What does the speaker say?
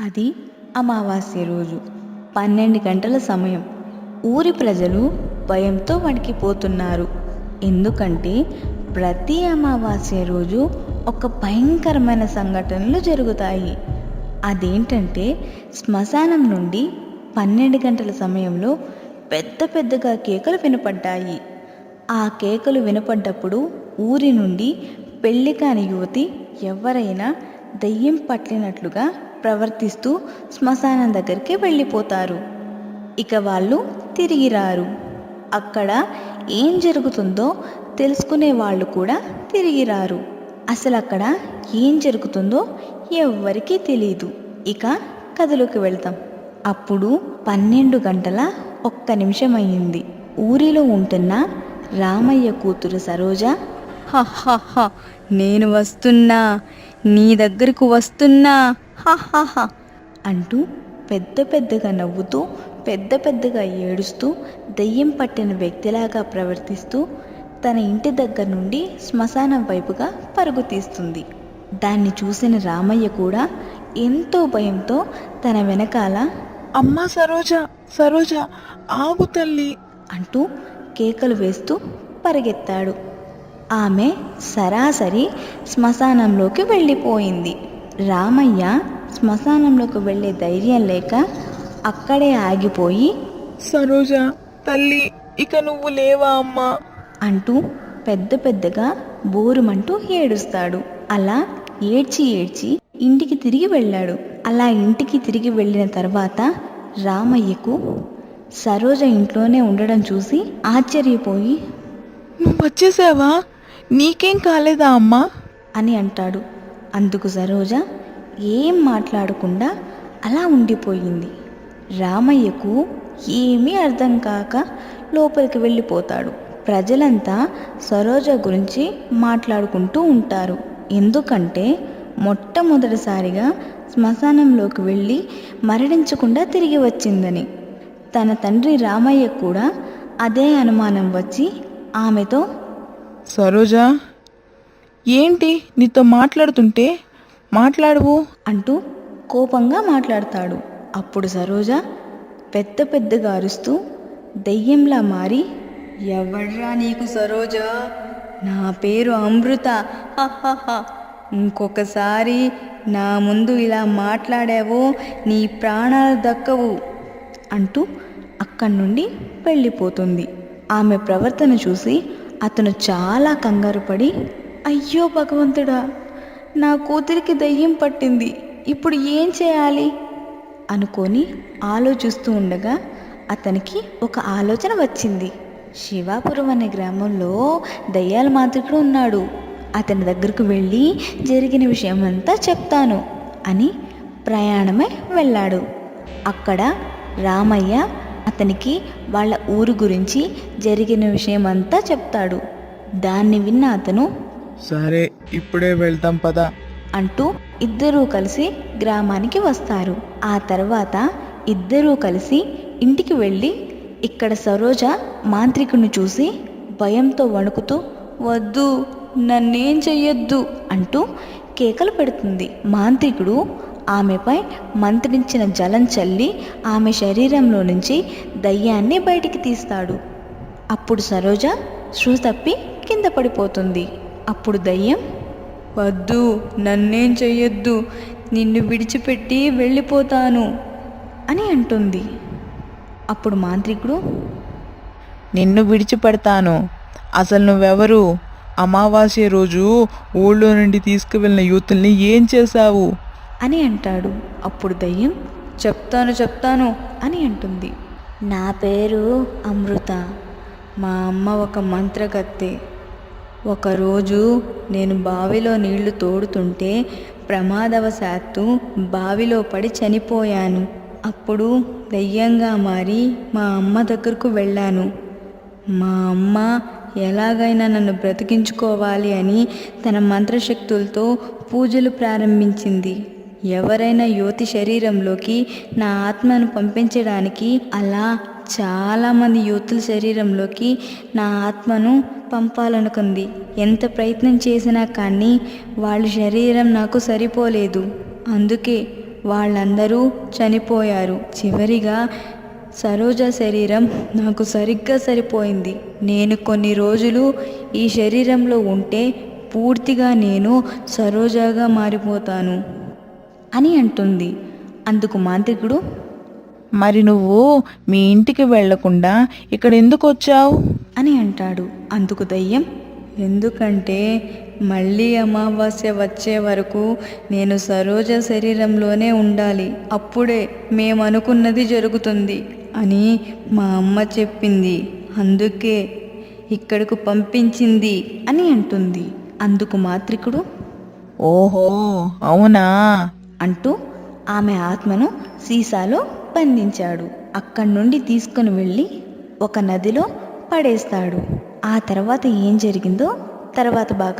అది అమావాస్య రోజు పన్నెండు గంటల సమయం. ఊరి ప్రజలు భయంతో వణికిపోతున్నారు. ఎందుకంటే ప్రతి అమావాస్య రోజు ఒక భయంకరమైన సంఘటనలు జరుగుతాయి. అదేంటంటే శ్మశానం నుండి పన్నెండు గంటల సమయంలో పెద్ద పెద్దగా కేకలు వినపడ్డాయి. ఆ కేకలు వినపడ్డప్పుడు ఊరి నుండి పెళ్ళి కాని యువతి ఎవరైనా దయ్యం పట్టినట్లుగా ప్రవర్తిస్తూ శ్మశానం దగ్గరికి వెళ్ళిపోతారు. ఇక వాళ్ళు తిరిగి రారు. అక్కడ ఏం జరుగుతుందో తెలుసుకునే వాళ్ళు కూడా తిరిగి రారు. అసలు అక్కడ ఏం జరుగుతుందో ఎవ్వరికీ తెలియదు ఇక కథలోకి వెళ్తాం. అప్పుడు పన్నెండు గంటల ఒక్క నిమిషం అయ్యింది ఊరిలో ఉంటున్న రామయ్య కూతురు సరోజ హహహ నేను వస్తున్నా. నీ దగ్గరకు వస్తున్నా హహహ అంటూ పెద్ద పెద్దగా నవ్వుతూ పెద్ద పెద్దగా ఏడుస్తూ దెయ్యం పట్టిన వ్యక్తిలాగా ప్రవర్తిస్తూ తన ఇంటి దగ్గర నుండి శ్మశానం వైపుగా పరుగు తీస్తుంది. దాన్ని చూసిన రామయ్య కూడా ఎంతో భయంతో తన వెనకాల అమ్మా సరోజ సరోజ ఆగు తల్లి అంటూ కేకలు వేస్తూ పరిగెత్తాడు. ఆమె సరాసరి శ్మశానంలోకి వెళ్ళిపోయింది. రామయ్య శ్మశానంలోకి వెళ్ళే ధైర్యం లేక అక్కడే ఆగిపోయి సరోజ తల్లి ఇక నువ్వు లేవా అమ్మా? అంటూ పెద్ద పెద్దగా బోరుమంటూ ఏడుస్తాడు. అలా ఏడ్చి ఏడ్చి ఇంటికి తిరిగి వెళ్ళాడు. అలా ఇంటికి తిరిగి వెళ్ళిన తర్వాత రామయ్యకు సరోజ ఇంట్లోనే ఉండడం చూసి ఆశ్చర్యపోయి నువ్వు వచ్చేసావా? నీకేం కాలేదా అమ్మా? అని అంటాడు. అందుకు సరోజ ఏం మాట్లాడకుండా అలా ఉండిపోయింది. రామయ్యకు ఏమీ అర్థం కాక లోపలికి వెళ్ళిపోతాడు. ప్రజలంతా సరోజ గురించి మాట్లాడుకుంటూ ఉంటారు. ఎందుకంటే మొట్టమొదటిసారిగా శ్మశానంలోకి వెళ్ళి మరణించకుండా తిరిగి వచ్చిందని. తన తండ్రి రామయ్య కూడా అదే అనుమానం వచ్చి ఆమెతో సరోజ ఏంటి నీతో మాట్లాడుతుంటే మాట్లాడవు? అంటూ కోపంగా మాట్లాడతాడు. అప్పుడు సరోజ పెద్ద పెద్దగా అరుస్తూ దెయ్యంలా మారి ఎవడ్రా నీకు సరోజ? నా పేరు అమృత. ఇంకొకసారి నా ముందు ఇలా మాట్లాడావో నీ ప్రాణాలు దక్కవు అంటూ అక్కడి నుండి వెళ్ళిపోతుంది. ఆమె ప్రవర్తన చూసి అతను చాలా కంగారు పడి అయ్యో భగవంతుడా నా కూతురికి దయ్యం పట్టింది. ఇప్పుడు ఏం చేయాలి? అనుకొని ఆలోచిస్తూ ఉండగా అతనికి ఒక ఆలోచన వచ్చింది. శివాపురం అనే గ్రామంలో దయ్యాల మాంత్రికుడు ఉన్నాడు. అతని దగ్గరకు వెళ్ళి జరిగిన విషయం అంతా చెప్తాను అని ప్రయాణమై వెళ్ళాడు. అక్కడ రామయ్య అతనికి వాళ్ళ ఊరు గురించి జరిగిన విషయం అంతా చెప్తాడు. దాన్ని విన్న అతను సరే ఇప్పుడే వెళ్తాం పద. అంటూ ఇద్దరూ కలిసి గ్రామానికి వస్తారు. ఆ తర్వాత ఇద్దరూ కలిసి ఇంటికి వెళ్ళి ఇక్కడ సరోజ మాంత్రికుని చూసి భయంతో వణుకుతూ వద్దు నన్నేం చెయ్యొద్దు అంటూ కేకలు పెడుతుంది. మాంత్రికుడు ఆమెపై మంత్రించిన జలం చల్లి ఆమె శరీరంలో నుంచి దయ్యాన్ని బయటికి తీస్తాడు. అప్పుడు సరోజ శృతి తప్పి కింద పడిపోతుంది. అప్పుడు దయ్యం వద్దు నన్నేం చెయ్యొద్దు నిన్ను విడిచిపెట్టి వెళ్ళిపోతాను అని అంటుంది. అప్పుడు మాంత్రికుడు నిన్ను విడిచిపెడతాను. అసలు నువ్వెవరు? అమావాస్య రోజు ఊళ్ళో నుండి తీసుకువెళ్ళిన యూతుల్ని ఏం చేశావు? అని అంటాడు. అప్పుడు దయ్యం చెప్తాను చెప్తాను అని అంటుంది. నా పేరు అమృత. మా అమ్మ ఒక మంత్రగత్తె. ఒకరోజు నేను బావిలో నీళ్ళు తోడుతుంటే ప్రమాదవశాత్తు బావిలో పడి చనిపోయాను. అప్పుడు దయ్యంగా మారి మా అమ్మ దగ్గరకు వెళ్ళాను. మా అమ్మ ఎలాగైనా నన్ను బ్రతికించుకోవాలి అని తన మంత్రశక్తులతో పూజలు ప్రారంభించింది. ఎవరైనా యువతి శరీరంలోకి నా ఆత్మను పంపించడానికి అలా చాలామంది యువతుల శరీరంలోకి నా ఆత్మను పంపాలనుకుంది. ఎంత ప్రయత్నం చేసినా కానీ వాళ్ళ శరీరం నాకు సరిపోలేదు. అందుకే వాళ్ళందరూ చనిపోయారు. చివరిగా సరోజ శరీరం నాకు సరిగ్గా సరిపోయింది. నేను కొన్ని రోజులు ఈ శరీరంలో ఉంటే పూర్తిగా నేను సరోజాగా మారిపోతాను. అని అంటుంది. అందుకు మాంత్రికుడు మరి నువ్వు మీ ఇంటికి వెళ్ళకుండా ఇక్కడ ఎందుకు వచ్చావు? అని అంటాడు. అందుకు దయ్యం ఎందుకంటే మళ్ళీ అమావాస్య వచ్చే వరకు నేను సరోజ శరీరంలోనే ఉండాలి. అప్పుడే మేము అనుకున్నది జరుగుతుంది అని మా అమ్మ చెప్పింది. అందుకే ఇక్కడకు పంపించింది అని అంటుంది. అందుకు మాత్రికుడు ఓహో అవునా? అంటూ ఆమె ఆత్మను సీసాలో బంధించాడు. అక్కడి నుండి తీసుకుని వెళ్ళి ఒక నదిలో పడేస్తాడు. ఆ తర్వాత ఏం జరిగిందో తర్వాత బాగా